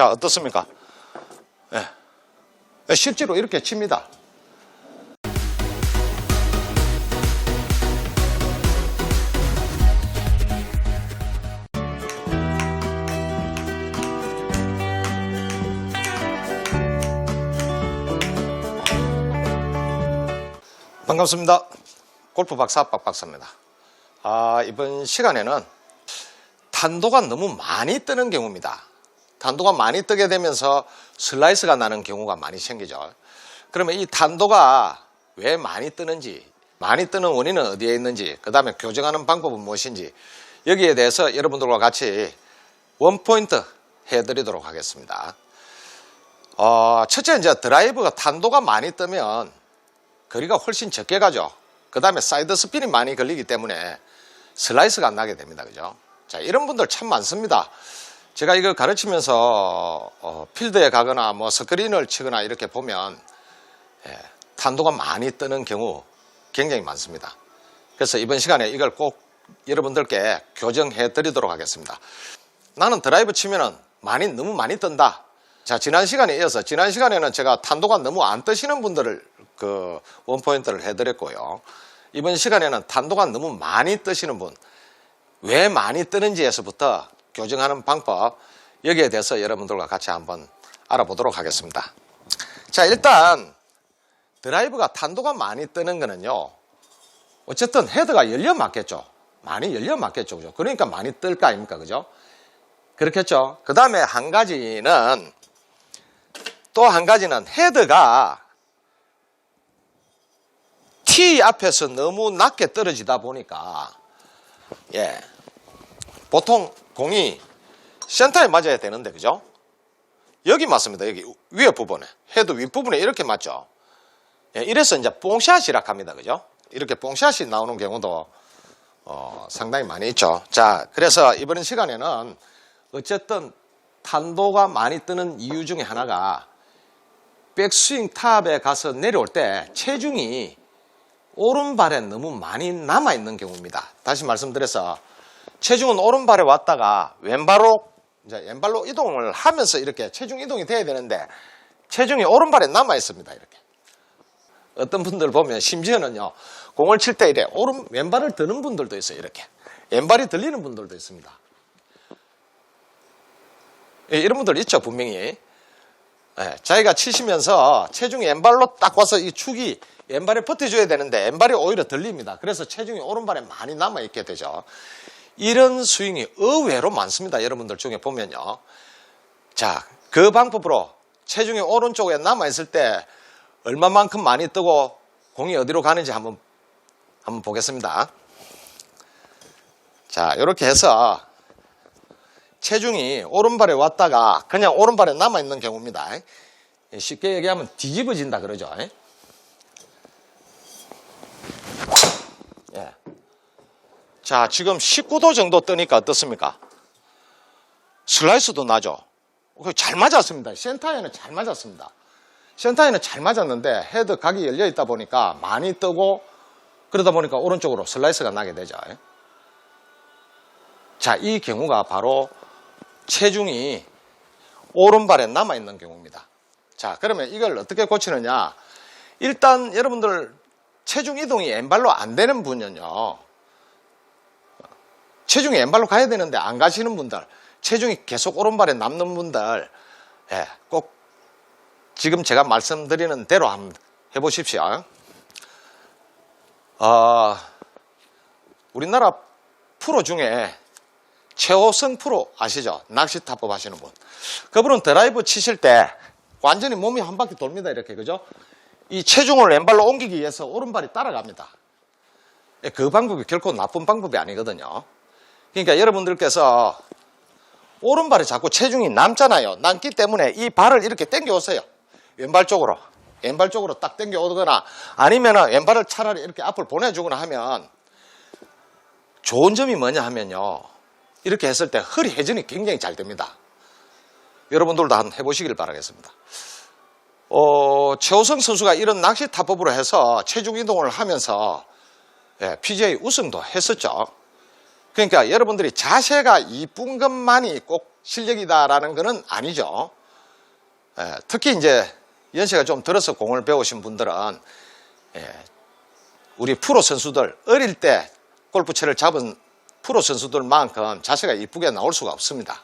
자, 어떻습니까? 예. 실제로 이렇게 칩니다. 반갑습니다. 골프 박사 박 박사입니다. 아, 이번 시간에는 탄도가 너무 많이 뜨는 경우입니다. 탄도가 많이 뜨게 되면서 슬라이스가 나는 경우가 많이 생기죠. 그러면 이 탄도가 왜 많이 뜨는지, 많이 뜨는 원인은 어디에 있는지, 그 다음에 교정하는 방법은 무엇인지, 여기에 대해서 여러분들과 같이 원포인트 해드리도록 하겠습니다. 어, 첫째, 이제 드라이브가 탄도가 많이 뜨면 거리가 훨씬 적게 가죠. 그 다음에 사이드 스핀이 많이 걸리기 때문에 슬라이스가 안 나게 됩니다. 그죠? 자, 이런 분들 참 많습니다. 제가 이거 가르치면서 어, 필드에 가거나 뭐 스크린을 치거나 이렇게 보면 예, 탄도가 많이 뜨는 경우 굉장히 많습니다. 그래서 이번 시간에 이걸 꼭 여러분들께 교정해 드리도록 하겠습니다. 나는 드라이브 치면은 많이 너무 많이 뜬다. 자 지난 시간에 이어서 지난 시간에는 제가 탄도가 너무 안 뜨시는 분들을 그 원포인트를 해드렸고요. 이번 시간에는 탄도가 너무 많이 뜨시는 분, 왜 많이 뜨는지에서부터 교정하는 방법 여기에 대해서 여러분들과 같이 한번 알아보도록 하겠습니다. 자 일단 드라이브가 탄도가 많이 뜨는 거는요. 어쨌든 헤드가 열려 맞겠죠. 많이 열려 맞겠죠. 그죠? 그러니까 많이 뜰 거 아닙니까? 그죠? 그렇겠죠. 그 다음에 한 가지는 또 한 가지는 헤드가 T 앞에서 너무 낮게 떨어지다 보니까 예 보통 공이 센터에 맞아야 되는데 그죠? 여기 맞습니다. 여기 위에 부분에 헤드 윗부분에 이렇게 맞죠. 예, 이래서 이제 뽕샷이라 합니다. 그죠? 이렇게 뽕샷이 나오는 경우도 어, 상당히 많이 있죠. 자, 그래서 이번 시간에는 어쨌든 탄도가 많이 뜨는 이유 중에 하나가 백스윙 탑에 가서 내려올 때 체중이 오른발에 너무 많이 남아있는 경우입니다. 다시 말씀드려서 체중은 오른발에 왔다가 왼발로 이제 왼발로 이동을 하면서 이렇게 체중 이동이 돼야 되는데 체중이 오른발에 남아 있습니다. 이렇게 어떤 분들 보면 심지어는요 공을 칠 때 이래 오른 왼발을 드는 분들도 있어요. 이렇게 왼발이 들리는 분들도 있습니다. 예, 이런 분들 있죠 분명히 예, 자기가 치시면서 체중이 왼발로 딱 와서 이 축이 왼발에 버텨줘야 되는데 왼발이 오히려 들립니다. 그래서 체중이 오른발에 많이 남아있게 되죠. 이런 스윙이 의외로 많습니다. 여러분들 중에 보면요. 자, 그 방법으로 체중이 오른쪽에 남아있을 때 얼마만큼 많이 뜨고 공이 어디로 가는지 한번, 한번 보겠습니다. 자, 이렇게 해서 체중이 오른발에 왔다가 그냥 오른발에 남아있는 경우입니다. 쉽게 얘기하면 뒤집어진다 그러죠. 자, 지금 19도 정도 뜨니까 어떻습니까? 슬라이스도 나죠? 그잘 맞았습니다. 센터에는 잘 맞았습니다. 센터에는 잘 맞았는데 헤드 각이 열려 있다 보니까 많이 뜨고 그러다 보니까 오른쪽으로 슬라이스가 나게 되죠. 자, 이 경우가 바로 체중이 오른발에 남아있는 경우입니다. 자, 그러면 이걸 어떻게 고치느냐? 일단 여러분들 체중 이동이 왼발로 안 되는 분은요. 체중이 왼발로 가야 되는데 안 가시는 분들, 체중이 계속 오른발에 남는 분들, 예, 꼭 지금 제가 말씀드리는 대로 한번 해보십시오. 어, 우리나라 프로 중에 최호성 프로 아시죠? 낚시 타법 하시는 분. 그분은 드라이브 치실 때 완전히 몸이 한 바퀴 돕니다. 이렇게, 그죠? 이 체중을 왼발로 옮기기 위해서 오른발이 따라갑니다. 예, 그 방법이 결코 나쁜 방법이 아니거든요. 그러니까 여러분들께서 오른발에 자꾸 체중이 남잖아요. 남기 때문에 이 발을 이렇게 당겨 오세요. 왼발 쪽으로. 왼발 쪽으로 딱 당겨 오거나 아니면 왼발을 차라리 이렇게 앞을 보내주거나 하면 좋은 점이 뭐냐 하면요. 이렇게 했을 때 허리 회전이 굉장히 잘 됩니다. 여러분들도 한번 해보시길 바라겠습니다. 어, 최호성 선수가 이런 낚시 타법으로 해서 체중 이동을 하면서 예, PGA 우승도 했었죠. 그러니까 여러분들이 자세가 이쁜 것만이 꼭 실력이다라는 것은 아니죠. 예, 특히 이제 연세가 좀 들어서 공을 배우신 분들은 예, 우리 프로 선수들 어릴 때 골프채를 잡은 프로 선수들만큼 자세가 이쁘게 나올 수가 없습니다.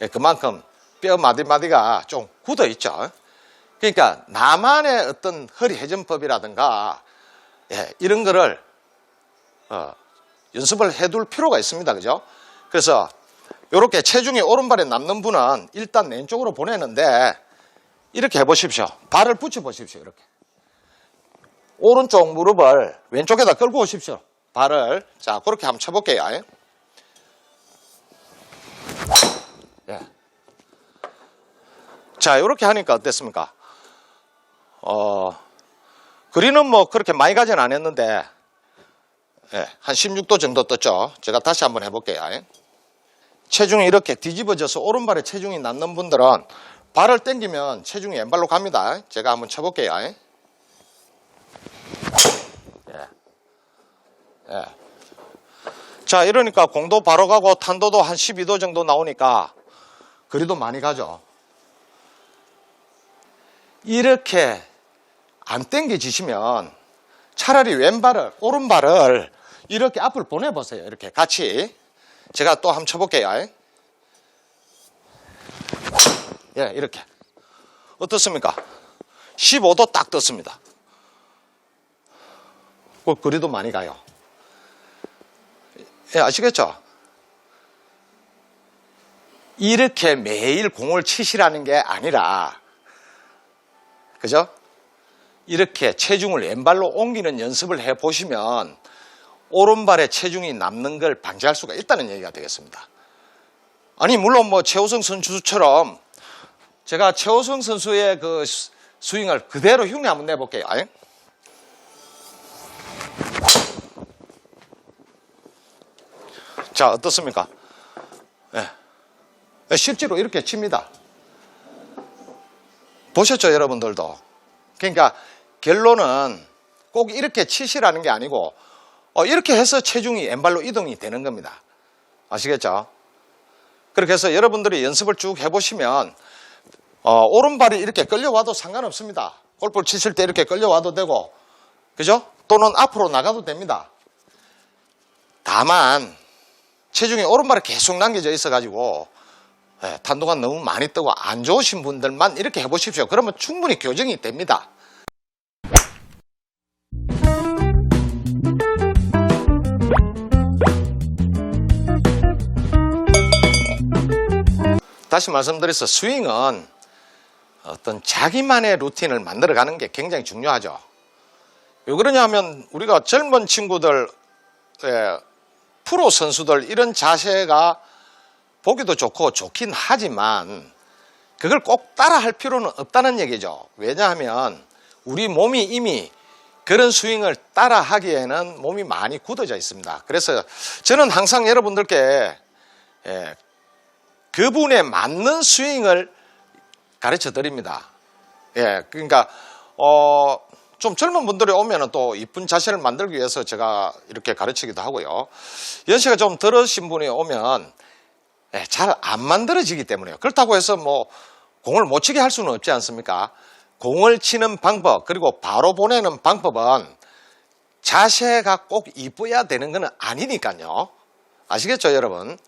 예, 그만큼 뼈 마디마디가 좀 굳어 있죠. 그러니까 나만의 어떤 허리 회전법이라든가 예, 이런 거를 어, 연습을 해둘 필요가 있습니다. 그죠? 그래서 이렇게 체중이 오른발에 남는 분은 일단 왼쪽으로 보내는데 이렇게 해보십시오. 발을 붙여 보십시오. 이렇게. 오른쪽 무릎을 왼쪽에다 끌고 오십시오. 발을. 자, 그렇게 한번 쳐볼게요. 예. 자, 이렇게 하니까 어땠습니까? 어, 그린은 뭐 그렇게 많이 가진 않았는데, 예, 한 16도 정도 떴죠. 제가 다시 한번 해볼게요. 체중이 이렇게 뒤집어져서 오른발에 체중이 남는 분들은 발을 당기면 체중이 왼발로 갑니다. 제가 한번 쳐볼게요. 예. 예. 자, 이러니까 공도 바로 가고 탄도도 한 12도 정도 나오니까 거리도 많이 가죠. 이렇게 안 당겨지시면 차라리 왼발을, 오른발을 이렇게 앞을 보내보세요. 이렇게 같이. 제가 또 한번 쳐볼게요. 예, 이렇게. 어떻습니까? 15도 딱 떴습니다. 그 거리도 많이 가요. 예, 아시겠죠? 이렇게 매일 공을 치시라는 게 아니라, 그죠? 이렇게 체중을 왼발로 옮기는 연습을 해 보시면 오른발에 체중이 남는 걸 방지할 수가 있다는 얘기가 되겠습니다. 아니, 물론 뭐 최호성 선수처럼 제가 최호성 선수의 그 스- 스윙을 그대로 흉내 한번 내볼게요. 아이? 자, 어떻습니까? 예. 실제로 이렇게 칩니다. 보셨죠, 여러분들도? 그러니까 결론은 꼭 이렇게 치시라는 게 아니고 어, 이렇게 해서 체중이 왼발로 이동이 되는 겁니다. 아시겠죠? 그렇게 해서 여러분들이 연습을 쭉 해보시면 어, 오른발이 이렇게 끌려와도 상관없습니다. 골프를 치실 때 이렇게 끌려와도 되고 그죠? 또는 앞으로 나가도 됩니다. 다만 체중이 오른발에 계속 남겨져 있어가지고 예, 탄도가 너무 많이 뜨고 안 좋으신 분들만 이렇게 해보십시오. 그러면 충분히 교정이 됩니다. 다시 말씀드려서 스윙은 어떤 자기만의 루틴을 만들어가는 게 굉장히 중요하죠. 왜 그러냐 하면 우리가 젊은 친구들, 예, 프로 선수들 이런 자세가 보기도 좋고 좋긴 하지만 그걸 꼭 따라 할 필요는 없다는 얘기죠. 왜냐하면 우리 몸이 이미 그런 스윙을 따라 하기에는 몸이 많이 굳어져 있습니다. 그래서 저는 항상 여러분들께 예, 그분에 맞는 스윙을 가르쳐 드립니다. 예, 그러니까 어, 좀 젊은 분들이 오면은 또 이쁜 자세를 만들기 위해서 제가 이렇게 가르치기도 하고요. 연세가 좀 들으신 분이 오면 예, 잘 안 만들어지기 때문에요. 그렇다고 해서 뭐 공을 못 치게 할 수는 없지 않습니까? 공을 치는 방법 그리고 바로 보내는 방법은 자세가 꼭 이뻐야 되는 건 아니니까요. 아시겠죠, 여러분?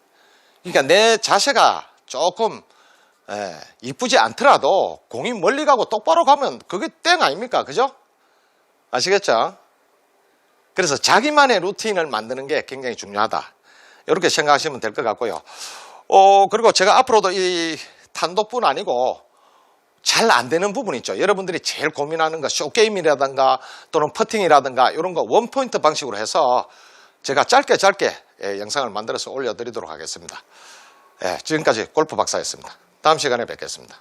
그러니까 내 자세가 조금 예, 이쁘지 않더라도 공이 멀리 가고 똑바로 가면 그게 땡 아닙니까? 그죠? 아시겠죠? 그래서 자기만의 루틴을 만드는 게 굉장히 중요하다. 이렇게 생각하시면 될 것 같고요. 어, 그리고 제가 앞으로도 이 탄도뿐 아니고 잘 안 되는 부분 있죠. 여러분들이 제일 고민하는 거 쇼게임이라든가 또는 퍼팅이라든가 이런 거 원포인트 방식으로 해서 제가 짧게 짧게 예, 영상을 만들어서 올려드리도록 하겠습니다. 예, 지금까지 골프 박사였습니다. 다음 시간에 뵙겠습니다.